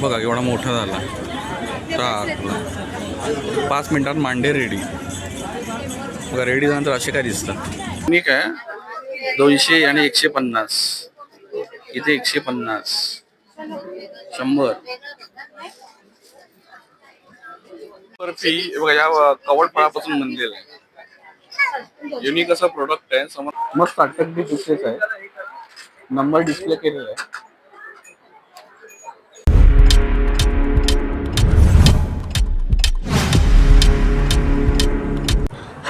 बघा एवढा मोठा झाला. टाकला पाच मिनिटात मांडे रेडी बघा रेडी झाल्यानंतर असे काय दिसतात? ठीक आहे. दोनशे आणि एकशे पन्नास. इथे एकशे पन्नास. शंभर. बर्फी बघा या कवडफळापासून बनलेलं आहे. युनिक असा प्रोडक्ट आहे. समोर मस्त अटक बी डिस्प्लेच आहे. नंबर डिस्प्ले केलेला आहे.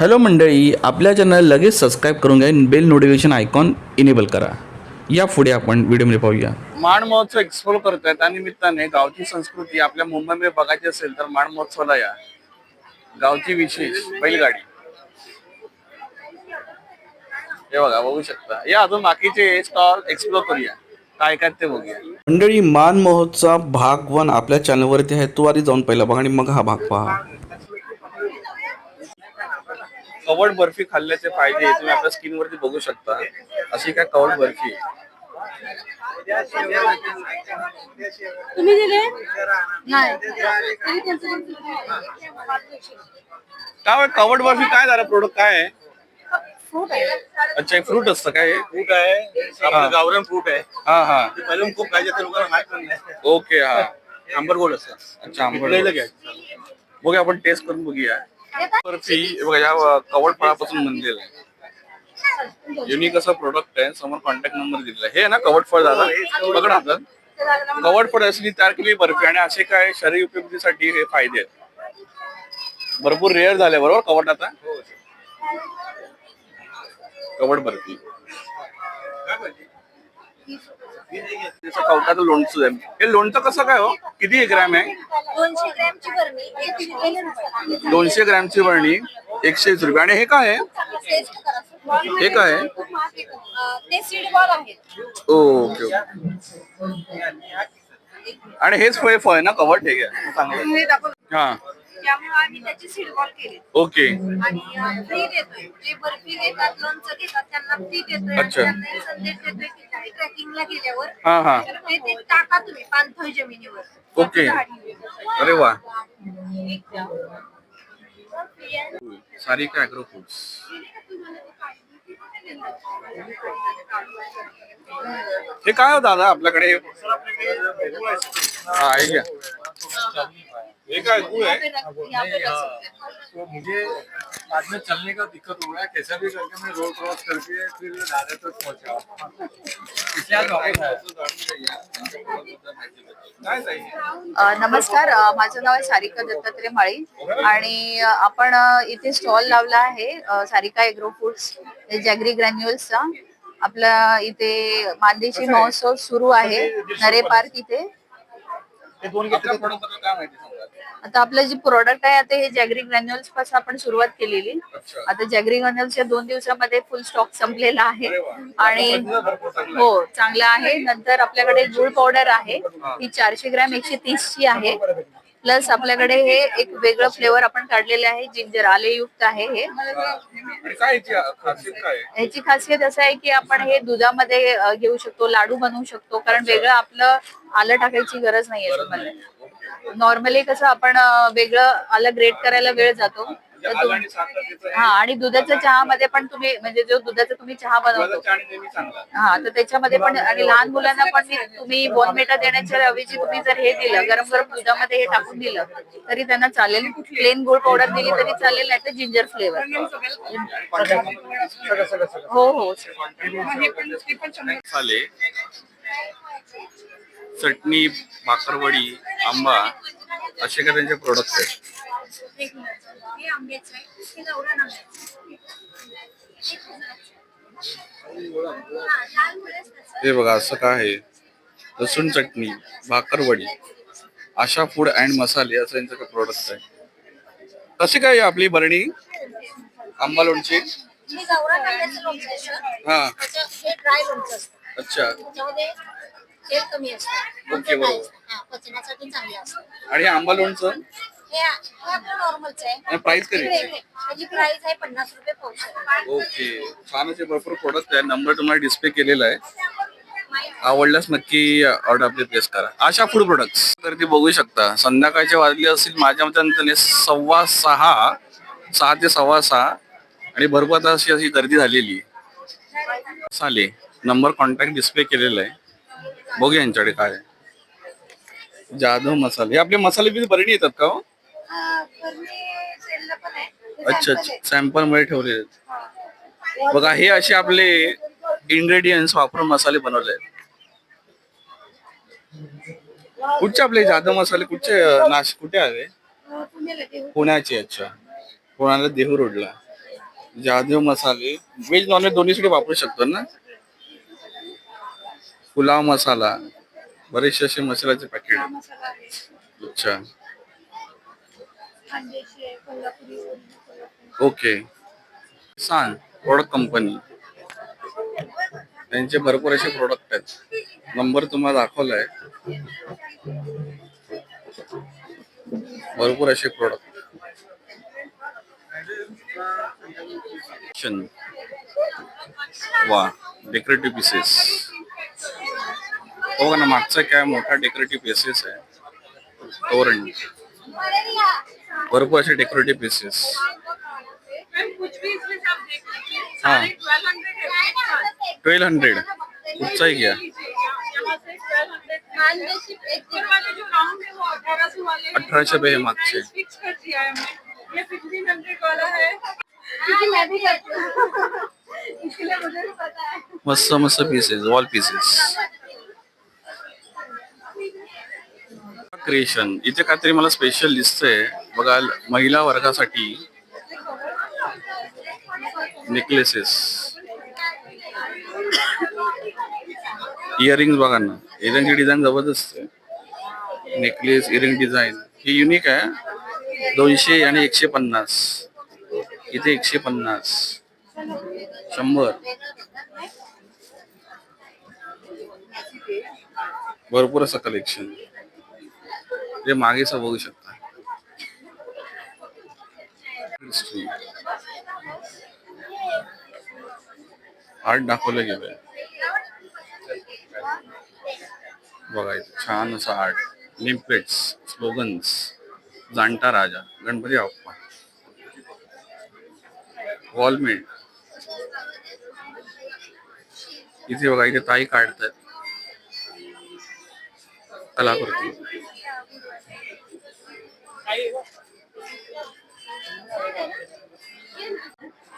हॅलो मंडळी आपल्या चॅनल लगेच सबस्क्राईब करून घ्या बेल नोटिफिकेशन आयकॉन इनेबल करा. या पुढे आपण व्हिडिओमध्ये पाहूया. माण महोत्सव एक्सप्लोर करतोय त्या निमित्ताने गावची संस्कृती आपल्या मुंबईमध्ये बघायची असेल तर माण महोत्सवाला या. गावची विशेष बैलगाडी. हे बघा बघू शकता. या अजून बाकीचे स्टॉल एक्सप्लोर करूया. काय काय ते बघूया. मंडळी मान महोत्सव भाग वन आपल्या चॅनलवरती आहे. तो आधी जाऊन पहिला बघा आणि मग हा भाग पहा. कवड बर्फी खाल्ल्याचे फायदे तुम्ही आपल्या स्किन वरती बघू शकता. अशी काय कवड बर्फी. तुम्ही दिले? काय कवड बर्फी काय झालं? प्रोडक्ट काय आहे? अच्छा फ्रूट असतं काय हे? फ्रूट आहे. आपलं गावरान फ्रूट आहे. हा हा. ते पहिले खूप खायचे तर लोकांना माहीत पण नाही. ओके हा. आंबर गोड असतं. अच्छा घ्यायचं बघूया आपण टेस्ट करून बघूया. बर्फी बघा या कवड फळापासून बनलेलं आहे. युनिक असं प्रोडक्ट आहे समोर कॉन्टॅक्ट नंबर दिलेला आहे. हे ना कवड फळ दादा? बघा हातात कवड फळ असली तयार केली बर्फी. आणि असे काय शरीर उपयोगीसाठी हे फायदे आहेत? भरपूर रेअर झाले बरोबर? कवड आता? कवड बर्फी. कवटाचं लोणचं आहे. हे लोणचं कसं काय हो? किती ग्रॅम आहे? दोनशे ग्रॅमची बरणी एकशे वीस रुपये. आणि हे काय आहे. हे काय ओके ओके. आणि हेच फळ फळ आहे ना हे घ्या. चांगलं. हा. त्यामुळे आम्ही त्याची सीड बॉल केले. ओके. आणि फ्री देतोय. जे बर्फी घेतात लोणचं घेतात त्यांना फ्री देतोय आणि अच्छा. त्यांना एक संदेश देतोय की तुम्ही ट्रेकिंगला गेल्यावर हा हा. ते ते टाका तुम्ही पाणथळ जमिनीवर. ओके. अरे वा. सारिका अॅग्रो फूड्स हे काय हो दादा आपल्याकडे? हा हे घ्या. हे काय गुळ आहे यहाँ पे रख सकते हैं। तो मुझे बाद में चलने का दिक्कत हो रहा है। कैसा भी करके मैं रोड क्रॉस करके फिर दादा तक पहुंचा। काय नमस्कार माझं नाव आहे सारिका दत्तात्रय माळी आणि आपण इथे स्टॉल लावला आहे सारिका एग्रो फूड्स जॅगरी ग्रॅन्युअल्सचा आपला इथे मानदेशी महोत्सव सुरू आहे नरे पार्क इथे. आता आपलं जे प्रोडक्ट आहे आता हे जॅगरी ग्रॅन्युअल्सपासून आपण सुरुवात केलेली. अच्छा. आता जॅगरी ग्रॅन्युअल्सच्या दोन दिवसामध्ये फुल स्टॉक संपलेला आहे. आणि. हो चांगला आहे. नंतर आपल्याकडे गुळ पावडर आहे. ही. चारशे ग्रॅम एकशे तीस ची आहे प्लस आपल्याकडे हे एक वेगळं फ्लेवर आपण काढलेले आहे जिंजर आलेयुक्त आहे हे. आणि काय याची खासियत काय आहे? ह्याची खासियत असं आहे की आपण हे दुधामध्ये अ, घेऊ शकतो लाडू बनवू शकतो. कारण वेगळं आपलं आलं टाकायची गरज नाहीये तुम्हाला. नॉर्मली कसं आपण वेगळं आलं ग्रेट करायला वेळ जातो. त्याचं हे आणि दुधाच्या चहामध्ये पण तुम्ही म्हणजे जो दुधाचा तुम्ही चहा बनवतो. हा तर त्याच्यामध्ये पण आणि लहान मुलांना पण तुम्ही बॉनमेटा देण्याच्या ऐवजी तुम्ही जर हे दिलं गरम गरम दुधामध्ये हे टाकून दिलं तरी त्यांना चालेल. प्लेन गोड पावडर दिली तरी चालेल नाही तर जिंजर फ्लेवर हो हो. चटणी भाकरवडी आंबा असे काही त्यांचे प्रोडक्ट आहेत. हे बघा असं काय आहे? लसूण चटणी भाकरवडी आशा फूड अँड मसाले असं यांचं प्रोडक्ट आहे कशी काय आहे आपली बरणी? आंबा लोणची? हे. अच्छा. तेल कमी असतं. ओके, बरोबर. हा, पचनासाठी चांगले असतं. आणि आंबा लोणचं? हे हे आपलं नॉर्मलच आहे. आणि प्राइस कधी इकडे, इकडे. त्याची प्राइस आहे पन्नास रुपये ओके. छान असे भरपूर प्रोडक्ट आहे नंबर तुम्हाला डिस्प्ले केलेला आहे. आवडल्यास नक्की ऑर्डर आपली प्लेस करा. अशा फूड प्रोडक्ट्स तर ती बघू शकता. संध्याकाळचे वाजले असतील माझ्या मताने सव्वा सहा सहा ते सव्वा सहा आणि भरपूर आता अशी अशी गर्दी झालेली आहे. चाले नंबर कॉन्टॅक्ट डिस्प्ले केलेला आहे. बघूया यांच्याकडे काय आहे. जाधव मसाले. हे आपले मसाले बी बरणी येतात का हो? अच्छा अच्छा. सॅम्पलमध्ये ठेवले आहेत. बघा हे असे आपले इंग्रेडियंट्स वापरून मसाले बनवले आहेत. कुठचे आपले जाधव मसाले? कुठचे अं, नाशिक कुठे आले पुण्याचे अच्छा. पुण्याला देहू रोडला. जाधव मसाले. व्हेज नॉनव्हेज दोन्हीसाठी वापरू शकतो ना? पुलाव मसाला बरेचसे असे मसाल्याचे पॅकेट हा मसाला आहे. अच्छा. खानदेशी आहे कोल्हापुरी ओरिजिनल कोल्हापुरी. ओके. सांग प्रोडक्ट कंपनी त्यांचे भरपूर असे प्रोडक्ट आहेत. नंबर तुम्हाला दाखवलाय. भरपूर असे प्रोडक्ट वा डेकोरेटिव्ह पीसेस बघा ना मागचा काय मोठा डेकोरेटिव्ह पीसेस आहे. तोरण. भरपूर असे डेकोरेटिव्ह पीसेस कुछ भी इसमें सब देख लीजिए हाँ। सारे 1200 है ट्वेल्व हंड्रेड कुठचाही घ्या. यहाँ से 1200 खानदेशी एक दिन वाले जो राउंड है वो 1800 वाले हैं। 1800 पे है मागचे। है ये 1500 वाला है मस्त मस्त पीसेस वॉल पीसेस क्रिएशन इथे काहीतरी मला स्पेशल दिसतंय. बघा महिला वर्गासाठी नेकलेसेस इयरिंग बघा ना. इयरिंगची डिझाईन जबरदस्त आहे. नेकलेस इयरिंग डिझाईन ही युनिक आहे. दोनशे आणि एकशे पन्नास. इथे एकशे पन्नास. शंभर. भरपूर असं कलेक्शन जे मागेच बघू शकता. आर्ट दाखवलं गेलंय. बघायचं छान असं आर्ट नेम स्लोगन्स जाणता राजा गणपती बाप्पा. वॉलमेट इथे बघा इथे ताई काढतात कलाकृती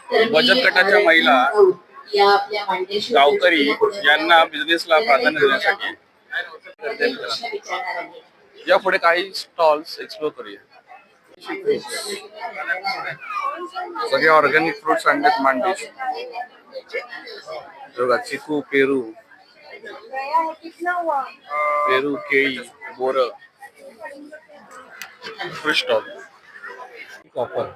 बचत गटाच्या महिला गावकरी यांना बिझनेसला प्राधान्य देण्यासाठी या पुढे काही स्टॉल्स एक्सप्लोर करूया. सगळे ऑर्गॅनिक फ्रुट्स आणलेत मांडीश म्हणजे, बघा चिकू पेरू. पेरू केळी बोर. Fruit stall copper.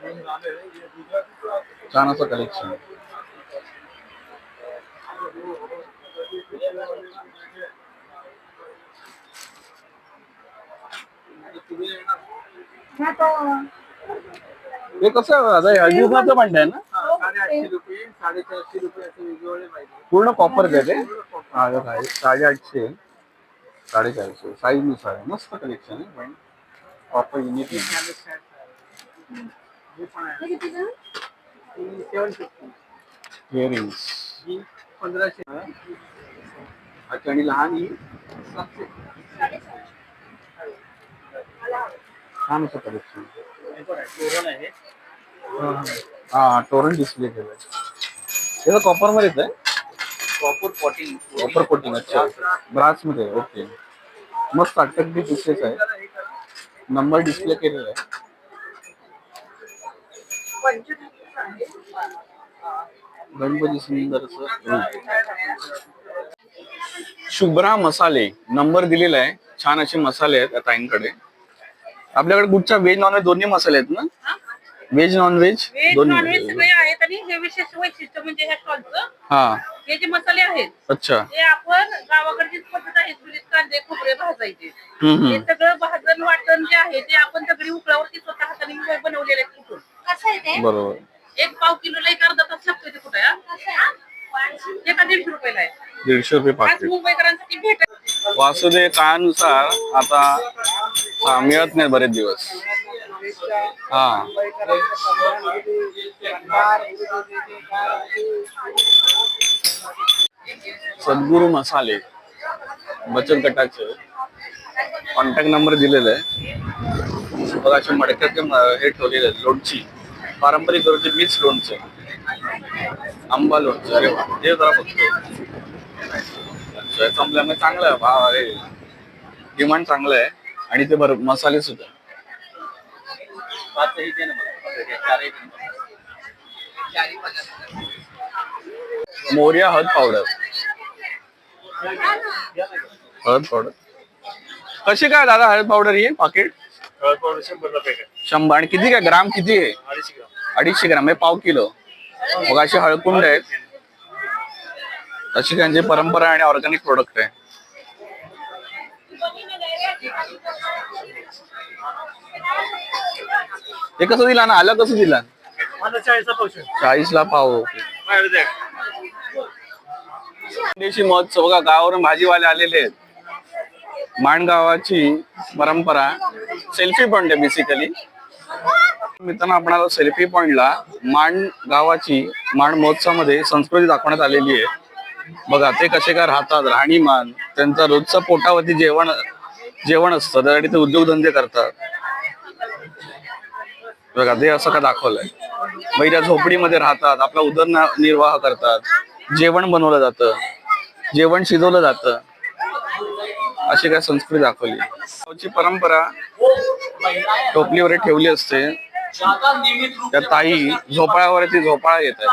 छान असं कलेक्शन हे कसं आहे दादा? हे अजिबाचं भांड आहे ना? साडेआठशे रुपये साडेचारशे रुपये असे वेगवेगळे पाहिजे पूर्ण कॉपर आहे ते? हा हे काय साडेआठशे साडेचारशे साईजनुसार आहे. मस्त कलेक्शन आहे पण कॉपर युनिक हे पण आहे. सेवन फिफ्टी इयरिंग्स ही पंधराशे. अच्छा आणि लहान ही सातशे. छान असं कलेक्शन हे पण आहे तोरण आहे हा टोरंट डिस्प्ले केलंय त्याचं कॉपर मध्येच आहे. प्रॉपर पॉटिंग कॉपर कोटिंग अच्छा. ब्रासमध्ये ओके मस्त अट्रॅक्टिव्ह पिक्चर्स आहे नंबर डिस्प्ले केलेला आहे. गणपती सुंदर असं रूप. शुभ्रा मसाले. नंबर दिलेला आहे. छान असे मसाले आहेत या ताईंकडे. आपल्याकडे कुठच्या व्हेज नॉनव्हेज दोन्ही मसाले आहेत ना? व्हेज नॉनव्हेज व्हेज दोन्ही नॉनव्हेज सगळे आहेत आणि हे विशेष वैशिष्ट्य म्हणजे ह्या स्टॉलचं हा. हे जे मसाले आहेत अच्छा. ते आपण गावाकडचीच पद्धत आहे चुलीत कांदे खोबरे भाजायचे. हम्म हे सगळं भाजण वाटण जे आहे ते आपण सगळी उकळावरती स्वतः हाताने बनवलेले आहेत कुठून कसं आहे ते? बरोबर. एक पाव किलोला एक अर्धा तास लागतो ते कुठे ते का दीडशे रुपयाला आहे? दीडशे रुपये आज पाकिट मुंबईकरांसाठी भेट वासुदेव काळानुसार आता हा मिळत नाही बरेच दिवस. हा. सद्गुरू मसाले बचत गटाचे. कॉन्टॅक्ट नंबर दिलेला आहे. बघा असे मडक्यात हे ठेवलेले आहेत लोणची. पारंपरिक गरजे मीच लोणचं. आंबा लोणचं अरे वा हे जरा बघतो. संपल्यामुळे चांगलं आहे भाव अरे डिमांड चांगलं आहे. आणि ते बरं मसाले सुद्धा. मोर्या हळद पावडर. हळद पावडर. कशी काय दादा हळद पावडर ही पाकिट? शंभर आणि किती काय ग्राम किती आहे? अडीचशे ग्राम. म्हणजे पाव किलो. मग अशी हळकुंड आहेत? अशी त्यांची परंपरा आणि ऑर्गॅनिक प्रोडक्ट आहे. हे कसं दिला ना? आलं कसं दिला? चाळीस ला पाव देशी महोत्सव बघा गावावरून भाजीवाले आलेले आहेत. माणगावाची परंपरा. सेल्फी पॉइंट आहे बेसिकली मित्रांनो आपणाला सेल्फी पॉइंटला माण गावाची माण महोत्सवामध्ये संस्कृती दाखवण्यात आलेली आहे. बघा ते कसे काय राहतात राहणीमान त्यांचा रोजचं पोटावरती जेवण जेवण असतं त्यासाठी ते उद्योगधंदे करतात. बघा ते असं का दाखवलंय? महिला झोपडीमध्ये राहतात आपला उदरनिर्वाह करतात जेवण बनवलं जातं जेवण शिजवलं जातं. अशी काय संस्कृती दाखवली. गावची परंपरा टोपलीवर ठेवली असते. त्या ताई झोपाळ्यावरती झोपाळा येत आहेत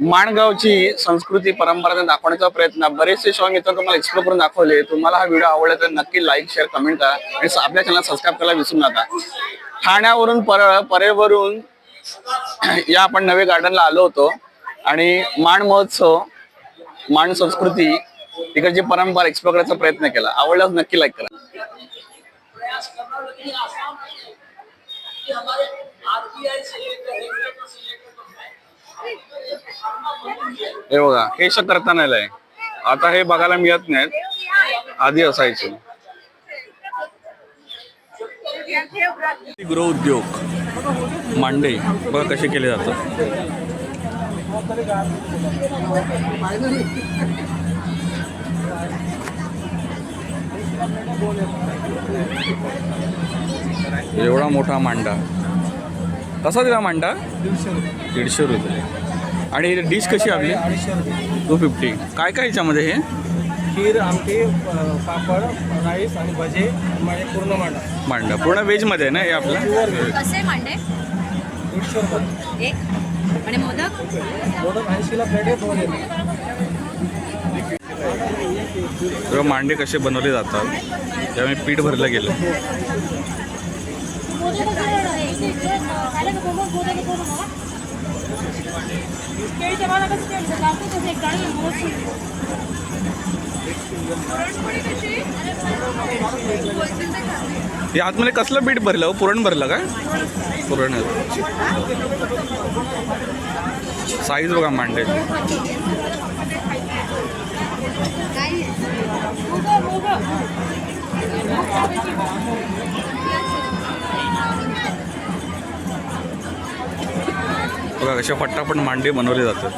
माणगावची संस्कृती परंपरा दाखवण्याचा प्रयत्न. बरेचसे शॉंग इथं तुम्हाला एक्सप्लोर करून दाखवले. तुम्हाला हा व्हिडिओ आवडला तर नक्की लाईक शेअर कमेंट करा. आणि आपल्या चॅनल सबस्क्राईब करायला विसरू नका. ठाण्यावरून परळ परेवरून या आपण नवे गार्डनला आलो होतो. आणि माण महोत्सव माण संस्कृती तिकडची परंपरा एक्सप्लोर करायचा प्रयत्न केला. आवडल्यास नक्की लाईक करा. हे बघा हे करताना आता हे बघायला मिळत नाहीत. आधी असायचे. गृह उद्योग मांडे बघा कसे केले जातात. एवढा मोठा मांडा. कसा दिला मांडा? दीडशे रुपये. आणि डिश कशी आपली? टू फिफ्टी काय काय याच्यामध्ये हे? खीर आमटी पापड राईस आणि भजे पूर्ण मांडा. मांडा. पूर्ण व्हेजमध्ये आहे ना हे आपलं? कसे मांडे? दीडशे रुपये. एक. आणि मोदक? मोदक ऐंशीला प्लेट आहे दोन येते तेव्हा मांडे कसे बनवले जातात? त्यामुळे पीठ भरलं गेलं. हे आतमध्ये कसलं बीट भरलं हो? पुरण भरलं काय? पुरण साईज बघा मांडे बघा कशा पट्टापट मांडे बनवले जातात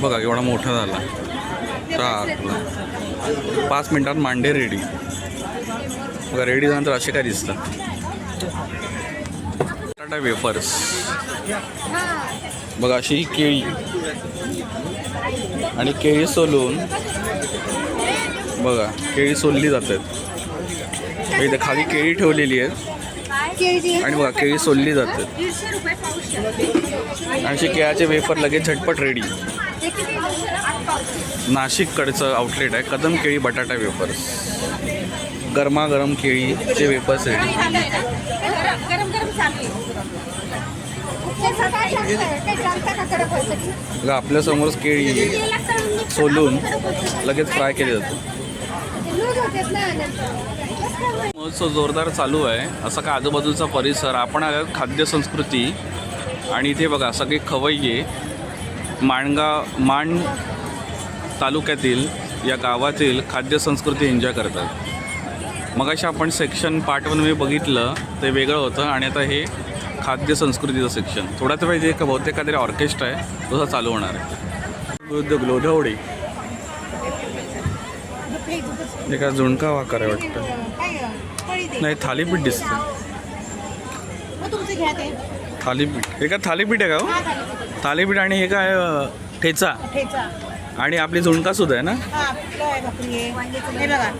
बघा एवढा मोठा झाला. टाकला. पाच मिनिटात मांडे रेडी बघा रेडी झाल्यानंतर असे काय दिसतात बटाटा वेफर्स. बघा अशी ही केळी. आणि केळी सोलून बघा केळी सोलली जातात. इथे खाली केळी ठेवलेली आहेत. आणि बघा केळी सोलली जातात आणि केळाचे वेफर लगेच झटपट रेडी नाशिककडचं आउटलेट आहे कदम केळी बटाटा वेफर्स. गरमागरम केळीचे वेफर्स रेडी आपल्यासमोरच केळी सोलून लगेच फ्राय केली जाते. महोत्सव जोरदार चालू आहे. असा का आजूबाजूचा परिसर आपण खाद्य संस्कृती आणि इथे बघा सगळे खवय्ये माणगाव माण तालुक्यातील या गावातील खाद्य संस्कृती एन्जॉय करतात. मग अशा आपण सेक्शन पार्ट वन मी बघितलं ते वेगळं होतं आणि आता हे खाद्य संस्कृतीचं सेक्शन थोड्याच वेळ इथे बहुतेक काहीतरी ऑर्केस्ट्रा आहे तसं चालू होणार आहे. उद्योग लोढवडी हे काय झुणका वाकर आहे वाटतं. नाही थालीपीठ दिसतं थालीपीठ. हे काय थालीपीठ आहे का हो? थालीपीठ. आणि हे काय ठेचा? आणि आपली झुणका सुद्धा आहे ना? हे बघा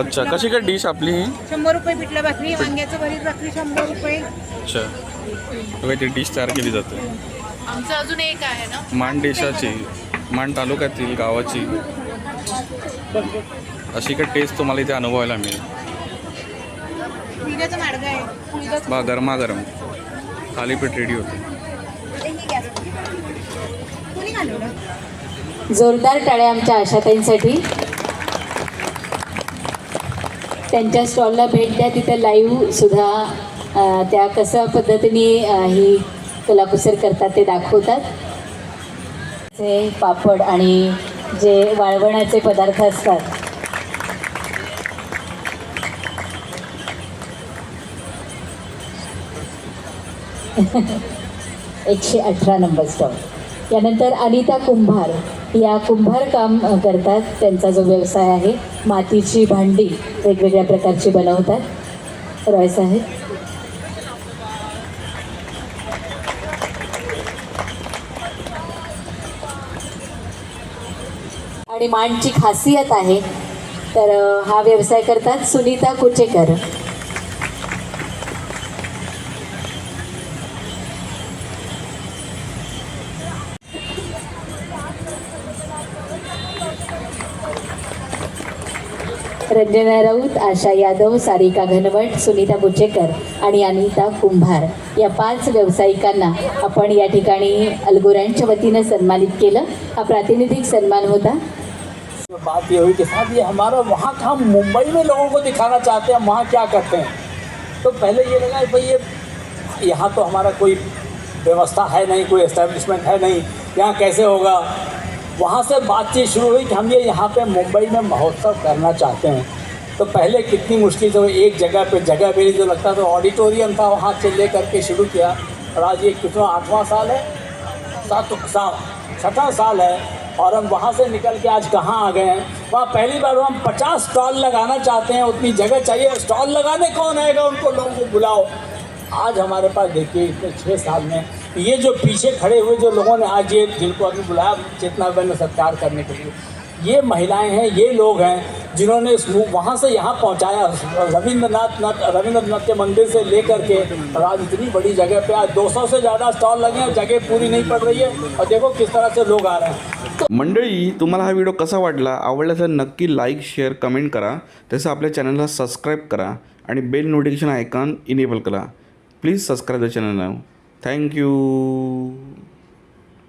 अच्छा कशी काय डिश आपली ही? शंभर रुपये पिठलं भाकरी वांग्याचं भरीत भाकरी शंभर रुपये. अच्छा. ती डिश तयार केली जाते. आमचं अजून एक आहे ना? मान देशाची मान तालुक्यातील गावाची. अशी काय टेस्ट तुम्हाला इथे अनुभवायला मिळेल? बा गरमागरम. थालीपीठ रेडी होते. जोरदार टाळ्या आमच्या आशाताईंसाठी. त्यांच्या स्टॉलला भेट द्या तिथं लाईव्ह सुद्धा त्या कसं पद्धतीने ही कलाकुसर करतात ते दाखवतात. जे पापड आणि जे वाळवणाचे पदार्थ असतात एकशे अठरा नंबर स्टॉप यानंतर अनिता कुंभार. या कुंभार काम करतात. त्यांचा जो व्यवसाय आहे मातीची भांडी वेगवेगळ्या प्रकारची बनवतात. रॉय साहेब. आणि मांडची खासियत आहे तर हा व्यवसाय करतात सुनीता कुचेकर. रंजना राऊत आशा यादव सारिका घनवट सुनीता बुचेकर आणि अनिता कुंभार या पाच व्यावसायिकांना आपण या ठिकाणी अलगोऱ्यांच्या वतीनं सन्मानित केलं. हा प्रातिनिधिक सन्मान होता. बात ये हुई कि साहब ये हमारा वहाँ का हम मुंबई में लोगों को दिखाना चाहते हैं हम वहाँ क्या करते हैं? तो पहले ये लगा कि भाई ये यहाँ तो हमारा कोई व्यवस्था है नहीं कोई एस्टेब्लिशमेंट है नहीं यहाँ कैसे होगा? वहाँ से बातचीत शुरू हुई कि हम ये यहाँ पे मुंबई में महोत्सव करना चाहते हैं। तो पहले कितनी मुश्किल से एक जगह पे जगह मेरी जो लगता था ऑडिटोरियम था वहाँ से ले करके शुरू किया। और आज ये कितना आठवां साल है? सात छठा साल है। और हम वहाँ से निकल के आज कहाँ आ गए हैं? वहाँ पहली बार हम पचास स्टॉल लगाना चाहते हैं, उतनी जगह चाहिए। स्टॉल लगाने कौन आएगा? उनको लोगों को बुलाओ। आज हमारे पास देखिए, इतने छः साल में ये जो पीछे खड़े हुए जो लोगों ने आज ये जिनको अभी बुलाया चेतना बहन सत्कार करने के लिए, ये महिलाएँ हैं, ये लोग हैं, जिन्होंने इस वहाँ से यहाँ पहुँचाया। रविंद्रनाथ नाथ, रविंद्रनाथ के मंदिर से लेकर के आज इतनी बड़ी जगह पे आज 200 से ज़्यादा स्टॉल लगे हैं, जगह पूरी नहीं पड़ रही है। और देखो किस तरह से लोग आ रहे हैं। मंडळी, तुम्हाला हा व्हिडिओ कसा वाटला? आवडला तर नक्की लाईक शेअर कमेंट करा. तसं आपल्या चॅनलला सबस्क्राईब करा आणि बेल नोटिफिकेशन आयकॉन इनेबल करा. Please subscribe the channel Thank you.